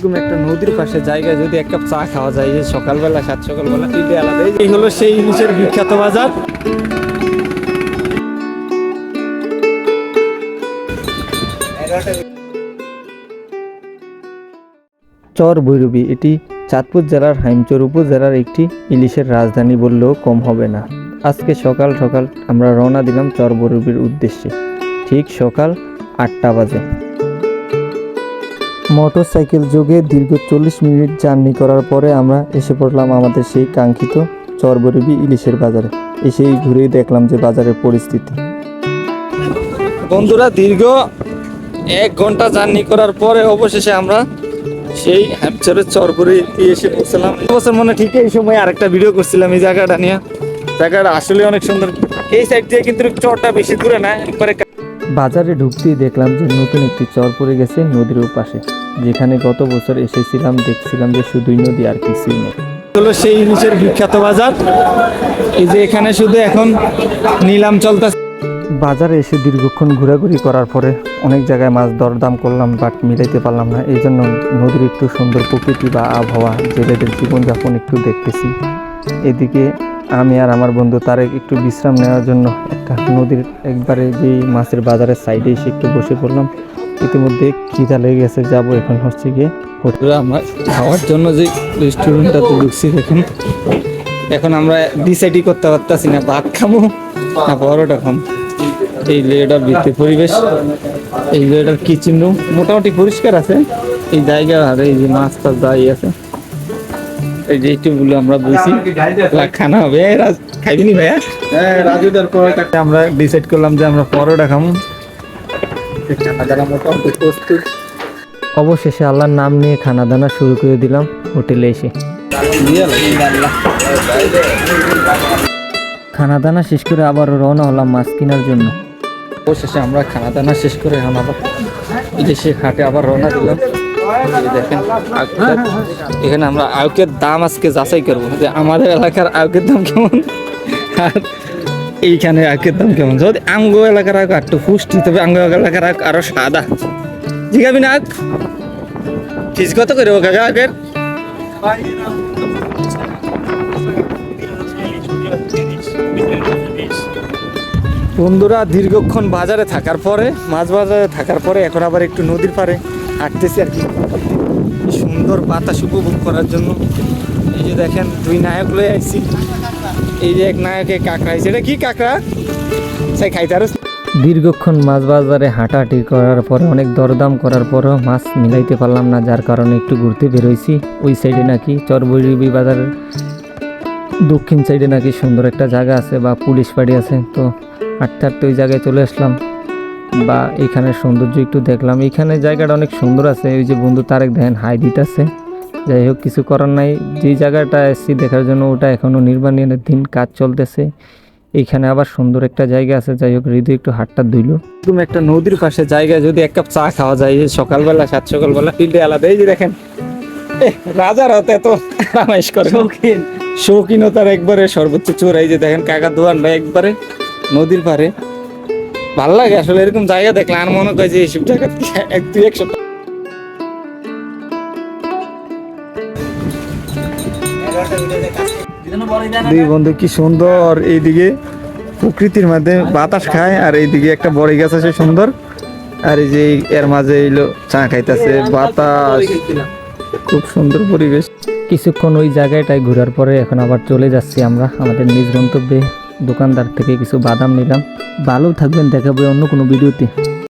এরকম একটা নদীর পাশে জায়গায় যদি চা খাওয়া যায় যে সকালবেলা, সাত সকালবেলা এটা আলাদা এই হলো সেই ইলিশের বিখ্যাত বাজার। চর ভৈরবী, এটি চাঁদপুর জেলার হাইমচর উপজেলার একটি ইলিশের রাজধানী বললেও কম হবে না। আজকে সকাল সকাল আমরা রওনা দিলাম চর ভৈরবীর উদ্দেশ্যে। ঠিক সকাল আটটা বাজে। মোটর সাইকেল যোগে দীর্ঘ চল্লিশ মিনিট জার্নি করার পরে আমরা এসে পড়লাম আমাদের সেই কাঙ্ক্ষিত চরবরবি ইলিশের বাজারে। এসেই ঘুরেই দেখলাম যে বাজারের পরিস্থিতি। বন্ধুরা দীর্ঘ এক ঘণ্টা জার্নি করার পরে অবশেষে আমরা সেই হ্যাপচারের চরপুরে এসে পৌঁছলাম। বছর মনে ঠিক এই সময় আরেকটা ভিডিও করছিলাম এই জায়গাটা নিয়ে। জায়গাটা আসলে অনেক সুন্দর। এই সাইড দিয়ে কিন্তু চরটা বেশি দূরে না একবারে বাজারে ঢুকতেই দেখলাম যে নতুন একটি চর পড়ে গেছে নদীর পাশে যেখানে গত বছর এসেছিলাম দেখছিলাম যে শুধুই নদী আর কিছুই নেই। হলো সেই ইলিশের বিখ্যাত বাজার। এই যে এখানে শুধু এখন নিলাম চলতেছে। বাজারে এসে দীর্ঘক্ষণ ঘোরাঘুরি করার পরে অনেক জায়গায় মাছ দরদাম করলাম বাট মিলাইতে পারলাম না। এই জন্য নদীর একটু সুন্দর প্রকৃতি বা আবহাওয়া জেলেদের জীবনযাপন একটু দেখতেছি। এদিকে আমি আর আমার বন্ধু তারেক একটু বিশ্রাম নেওয়ার জন্য একটা নদীর একবারে যে মাছের বাজারের সাইডে এসে একটু বসে পড়লাম। ইতিমধ্যে খিদা লেগে গেছে যাব এখন হচ্ছে গিয়ে হোটেলে। আমরা খাওয়ার জন্য যে রেস্টুরেন্টটাতে ঢুকছি দেখেন। এখন আমরা ডিসাইডই করতে পারতাছি না ভাত খামো না পরোটা খামো। এই লেটার ভিত্তি পরিবেশ এই লেটার কিচেন রুম মোটামুটি পরিষ্কার আছে। এই জায়গা আর এই যে মাছ টাছ দাঁড়ি আছে। এই যে এইটুকুগুলো আমরা বুঝছি খানা হবে এই রাজ- খাইবি নি ভাইয়া? রাজুদার পরোটা। আমরা ডিসাইড করলাম যে আমরা পরোটা খামো। অবশেষে আল্লাহর নাম নিয়ে খানা দানা শুরু করে দিলাম হোটেলে এসে। খানা দানা শেষ করে আবার রওনা হলাম মাছ কেনার জন্য। অবশেষে আমরা খানা দানা শেষ করে এখন ঘাটে আবার রওনা দিলাম। দেখেন এখানে আমরা আউকের দাম আজকে যাচাই করব যে আমাদের এলাকার আউকের দাম কেমন। আর এইখানে আউকের দাম কেমন? যদি আঙ্গ এলাকার আউক একটু পুষ্টি, তবে আঙ্গ এলাকার আউক আরও সাদা। জিগাবি না আউক ফিস কত করে ও কাকা আউকের বন্ধুরা, দীর্ঘক্ষণ বাজারে থাকার পরে মাছ বাজারে থাকার পরে এখন আবার একটু নদীর পাড়ে হাঁটতেছি আর কি সুন্দর বাতাস উপভোগ করার জন্য। এই যে দেখেন, দুই নায়ক লয়ে আইছি। এই যে এক নায়কে কাঁকড়া এটা কি কাঁকড়া? সেই খাইতে দীর্ঘক্ষণ মাছ বাজারে হাঁটাহাঁটি করার পরে, অনেক দরদাম করার পরেও মাছ মিলাইতে পারলাম না, যার কারণে একটু ঘুরতে বেরোইছি। ওই সাইডে নাকি চরবৈরবি বাজারের দক্ষিণ সাইডে নাকি সুন্দর একটা জায়গা আছে বা পুলিশ বাড়ি আছে। তো হাঁটতে হাঁটতে ওই জায়গায় চলে আসলাম বা এখানে সৌন্দর্য একটু দেখলাম। এখানে জায়গাটা অনেক সুন্দর আছে, ওই যে বন্ধু তারেক দেখেন, হাই দিতেছে। যাই হোক কিছু করার নাই। যেই জায়গাটা এসেছি দেখার জন্য ওটা এখনও নির্মাণের দিন কাজ চলতেছে। এইখানে আবার সুন্দর একটা জায়গা আছে। যাই হোক হৃদয় একটু হাটটা ধুইল। একদম একটা নদীর পাশে জায়গায় যদি এক কাপ চা খাওয়া যায় এই যে সকালবেলা সাত সকালবেলা ফিল্ডে আলাদা। এই যে দেখেন রাজার হাতে এত আরামাইশ করে। শৌখিন। শৌখিনতার একবারে সর্বোচ্চ চোর। এই যে দেখেন কাকা দোয়ান ভাই একবারে নদীর পারে ভালো লাগে আসলে এরকম জায়গা দেখলে। আর মনে হয় যে এইসব জায়গা এক দুই একশো দুই বন্ধু, কি সুন্দর এইদিকে প্রকৃতির মধ্যে বাতাস খায় আর এইদিকে একটা বড় গাছ আছে সুন্দর। আর এই যে এর মাঝে এইলো চা খাইতেছে, বাতাস। খুব সুন্দর পরিবেশ। কিছুক্ষণ ওই জায়গাটায় ঘোরার পরে এখন আবার চলে যাচ্ছি আমরা, আমাদের নিজ গন্তব্যে। দোকানদার থেকে কিছু বাদাম নিলাম। ভালো থাকবেন, দেখাবো অন্য কোনো ভিডিওতে।